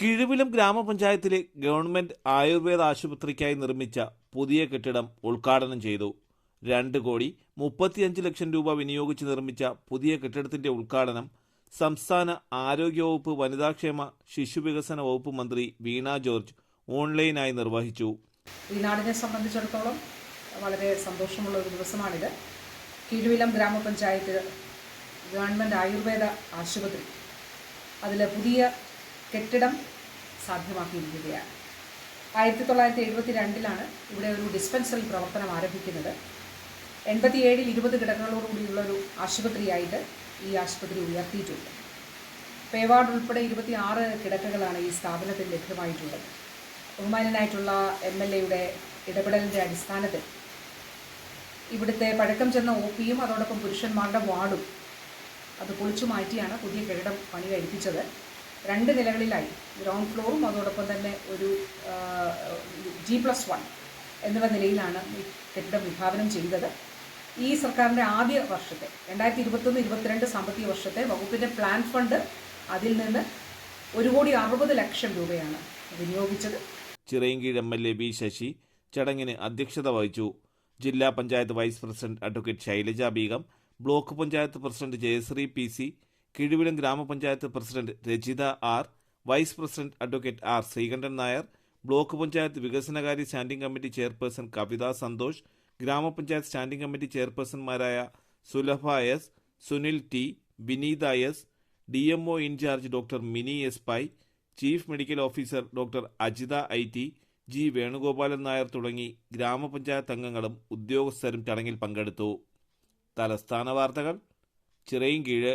കിഴുവിലം ഗ്രാമപഞ്ചായത്തിലെ ഗവൺമെന്റ് ആയുർവേദ ആശുപത്രിക്കായി നിർമ്മിച്ച പുതിയ കെട്ടിടം ഉദ്ഘാടനം ചെയ്തു. രണ്ട് കോടി മുപ്പത്തിയഞ്ച് ലക്ഷം രൂപ വിനിയോഗിച്ച് നിർമ്മിച്ച പുതിയ കെട്ടിടത്തിന്റെ ഉദ്ഘാടനം സംസ്ഥാന ആരോഗ്യവകുപ്പ് വനിതാക്ഷേമ ശിശുവികസന വകുപ്പ് മന്ത്രി വീണ ജോർജ് ഓൺലൈനായി നിർവഹിച്ചു. ഈ നാടിനെ സംബന്ധിച്ചിടത്തോളം വളരെ സന്തോഷമുള്ള ഒരു ദിവസമാണിത്. കീഴുവിലം ഗ്രാമപഞ്ചായത്ത് ഗവൺമെന്റ് ആയുർവേദ ആശുപത്രി. അതിൽ പുതിയ കെട്ടിടം സാധ്യമാക്കിയിരിക്കുകയാണ്. ആയിരത്തി തൊള്ളായിരത്തി എഴുപത്തി രണ്ടിലാണ് ഇവിടെ ഒരു ഡിസ്പെൻസറി പ്രവർത്തനം ആരംഭിക്കുന്നത്. എൺപത്തിയേഴിൽ ഇരുപത് കിടക്കകളോടുകൂടിയുള്ള ഒരു ആശുപത്രിയായിട്ട് ഈ ആശുപത്രി ഉയർത്തിയിട്ടുണ്ട്. പേവാർഡ് ഉൾപ്പെടെ ഇരുപത്തി ആറ് കിടക്കകളാണ് ഈ സ്ഥാപനത്തിൽ ലഭ്യമായിട്ടുള്ളത്. ബഹുമാനനായിട്ടുള്ള എം എൽ എയുടെ ഇടപെടലിന്റെ അടിസ്ഥാനത്തിൽ ഇവിടുത്തെ പഴക്കം ചെന്ന ഒ പിയും അതോടൊപ്പം പുരുഷന്മാരുടെ വാർഡും അത് പൊളിച്ചു മാറ്റിയാണ് പുതിയ കെട്ടിടം പണി കഴിപ്പിച്ചത് രണ്ട് നിലകളിലായി. ഗ്രൗണ്ട് ഫ്ലോറും അതോടൊപ്പം തന്നെ ഒരു ജി പ്ലസ് വൺ എന്നുള്ള നിലയിലാണ് ഈ കെട്ടിടം വിഭാവനം ചെയ്തത്. ഈ സർക്കാരിന്റെ ആദ്യ വർഷത്തെ രണ്ടായിരത്തി ഇരുപത്തൊന്ന് ഇരുപത്തിരണ്ട് സാമ്പത്തിക വർഷത്തെ വകുപ്പിന്റെ പ്ലാൻ ഫണ്ട് അതിൽ നിന്ന് ഒരു കോടി അറുപത് ലക്ഷം രൂപയാണ് വിനിയോഗിച്ചത്. Chirayinkeezhu M L A B Sasi ചടങ്ങിന് അധ്യക്ഷത വഹിച്ചു. ജില്ലാ panchayat vice president advocate Shailaja Beegum block panchayat president Jayasree P C Kizhuvilam ഗ്രാമപഞ്ചായത്ത് president Rajitha R vice president advocate R Sreekantan Nair block panchayat വികസനകാര്യ standing committee chairperson Kavitha Santhosh ഗ്രാമപഞ്ചായത്ത് standing committee ചെയർപേഴ്സൺമാരായ Sulabha S Sunil T Vineetha S D M O in charge doctor Mini S Pai chief medical officer doctor Ajitha I T G Venugopalan Nair തുടങ്ങി ഗ്രാമപഞ്ചായത്ത് അംഗങ്ങളും ഉദ്യോഗസ്ഥരും ചടങ്ങിൽ പങ്കെടുത്തു. തലസ്ഥാന വാർത്തകൾ ചിറയിൻകീഴ്.